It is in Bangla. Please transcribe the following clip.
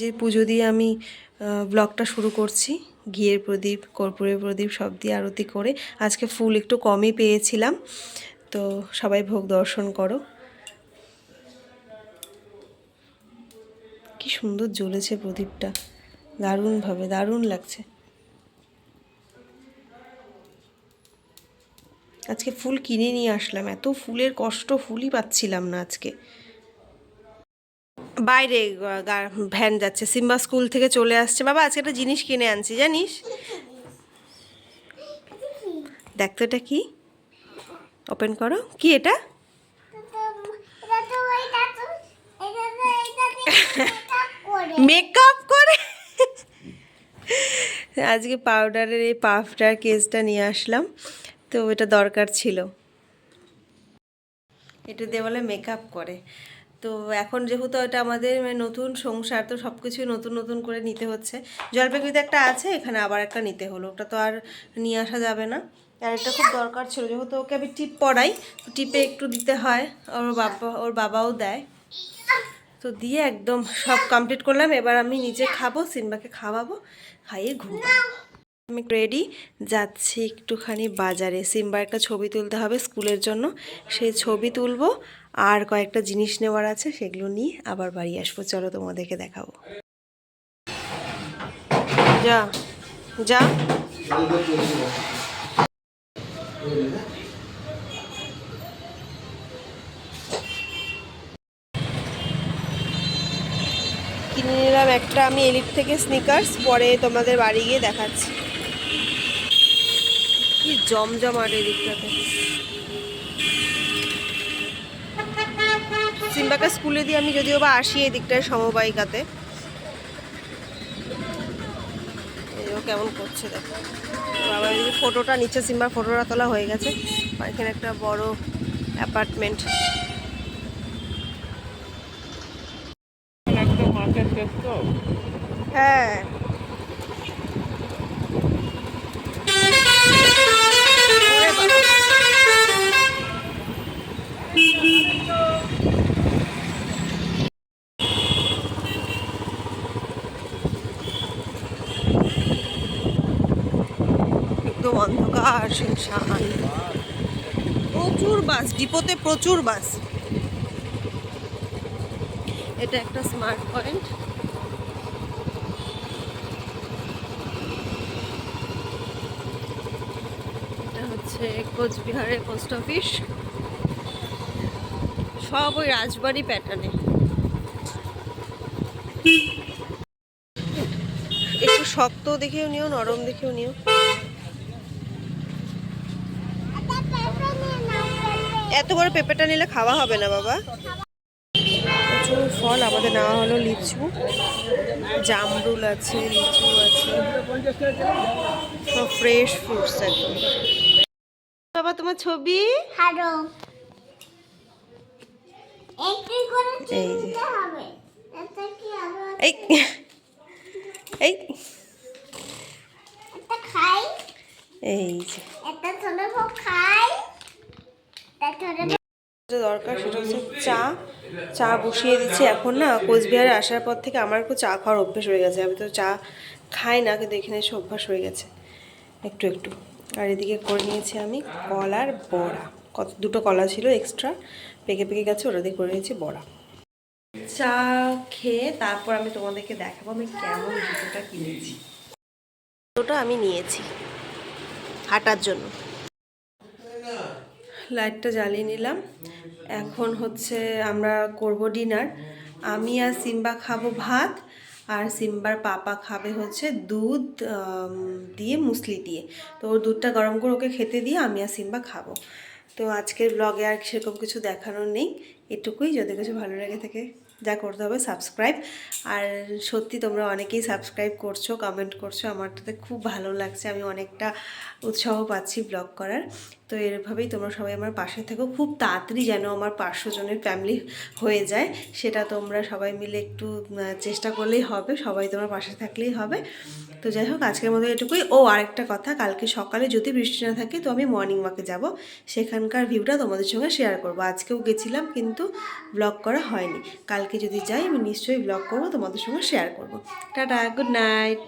যে পুজো দিয়ে আমি ব্লগটা শুরু করছি। ঘিয়ের প্রদীপ, কর্পূরের প্রদীপ সব দিয়ে আরতি করে। আজকে ফুল একটু কমই পেয়েছিলাম। তো সবাই ভোগ দর্শন করো। কি সুন্দর জ্বলেছে প্রদীপটা। দারুণভাবে দারুণ লাগছে। আজকে ফুল কিনে নিয়ে আসলাম। এত ফুলের কষ্ট, ফুলই পাচ্ছিলাম না আজকে। বাইরে ভ্যান যাচ্ছে। সিম্বা স্কুল থেকে চলে আসছে। বাবা, আজকে একটা জিনিস কিনে আনছি, জানিস? দেখ তো এটা কি? ওপেন করো। কি এটা? মেকআপ করে। আজকে পাউডারের এই পাফটার কেসটা নিয়ে আসলাম। তো এটা দরকার ছিল। এটা দেওয়ালে মেকআপ করে। তো এখন যেহেতু এটা আমাদের মানে নতুন সংসার, তো সব কিছুই নতুন নতুন করে নিতে হচ্ছে। জলপাইগুড়িতে একটা আছে, এখানে আবার একটা নিতে হলো। ওটা তো আর নিয়ে আসা যাবে না। আর এটা খুব দরকার ছিল, যেহেতু ওকে আমি টিপ পড়াই টিপে একটু দিতে হয়, ওর বাবা, ওর বাবাও দেয়। তো দিয়ে একদম সব কমপ্লিট করলাম। এবার আমি নিজে খাব সিনবাকে খাওয়াবো, খাইয়ে ঘুমাবো আমি রেডি যাচ্ছি একটুখানি বাজারে। সিম্বার একটা ছবি তুলতে হবে স্কুলের জন্য। সেই ছবি তুলবো। আর কয়েকটা জিনিস নেওয়ার আছে, সেগুলো নিয়ে আবার বাড়ি আসব। চলো তোমাদেরকে দেখাবো। যা যা। কিনে নিলাম একটা আমি এলিট থেকে স্নিকার্স পরে তোমাদের বাড়ি গিয়ে দেখাচ্ছি। কি জমজমাট এই দিকটাতে সিম্বাকে স্কুলে দিয়ে আমি যদিও বা আসি এই দিকটায় সমবায়িকাতে কেমন করছে দেখো। বাবা যদি ফটোটা নিচে সিম্বার ফটোটা তোলা হয়ে গেছে। এখানে একটা বড় অ্যাপার্টমেন্ট। হ্যাঁ ওরে বাবা। একদম অন্ধকার শুনশান প্রচুর বাস, ডিপোতে প্রচুর বাস। এটা একটা স্মার্ট পয়েন্ট এটা হচ্ছে কোচবিহারের পোস্ট অফিস সব ওই রাজবাড়ি প্যাটার্নে একটু শক্ত দেখেও নিও, নরম দেখেও নিও। এত বড় পেঁপেটা নিলে খাওয়া হবে না বাবা। প্রচুর ফল আমাদের নেওয়া হলো লিচু। জামরুল আছে লিচু আছে। সব ফ্রেশ ফ্রুটস একদম। বাবা তোমার ছবি? হ্যালো। এই এটা এই এই। যে। একটা ছোট খাই। দরকার সেটা হচ্ছে চা। চা বসিয়ে দিচ্ছি এখন না, কোচবিহারে আসার পর থেকে আমার একটু চা খাওয়ার অভ্যেস হয়ে গেছে। আমি তো চা খাই না, কিন্তু এখানে এসে অভ্যাস হয়ে গেছে। একটু একটু। আর এদিকে করে নিয়েছি আমি কলার বড়া। কত, দুটো কলা ছিল এক্সট্রা পেকে পেকে গেছে, ওটা দিয়ে করে নিয়েছি বড়া। চা খেয়ে তারপর আমি তোমাদেরকে দেখাবো আমি কেমন জুতোটা কিনেছি। জুতোটা আমি নিয়েছি হাঁটার জন্য। লাইটটা জ্বালিয়ে নিলাম। এখন হচ্ছে আমরা করব ডিনার আমি আর সিম্বা খাব ভাত, আর সিম্বার পাপা খাবে হচ্ছে দুধ দিয়ে মুসলি দিয়ে। তো ওর দুধটা গরম করে ওকে খেতে দিয়ে আমি আর সিম্বা খাব। তো আজকের ব্লগে আর সেরকম কিছু দেখানোর নেই। এটুকুই। যদি কিছু ভালো লেগে থাকে যা করতে হবে সাবস্ক্রাইব আর সত্যি তোমরা অনেকেই সাবস্ক্রাইব করছ কমেন্ট করছ আমার তাতে খুব ভালো লাগছে। আমি অনেকটা উৎসাহ পাচ্ছি ব্লগ করার। তো এরভাবেই তোমরা সবাই আমার পাশে থেকো। খুব তাড়াতাড়ি যেন আমার পাঁচশো জনের ফ্যামিলি হয়ে যায়, সেটা তোমরা সবাই মিলে একটু চেষ্টা করলেই হবে। সবাই তোমার পাশে থাকলেই হবে। তো যাই হোক, আজকের মতো এটুকুই। ও, আরেকটা কথা, কালকে সকালে যদি বৃষ্টি না থাকে, তো আমি মর্নিং ওয়াকে যাব। সেখানকার ভিউটা তোমাদের সঙ্গে শেয়ার করব। আজকেও গেছিলাম, কিন্তু ব্লগ করা হয়নি। যদি যাই আমি নিশ্চয়ই ব্লগ করব তোমাদের সঙ্গে শেয়ার করব। Tata good night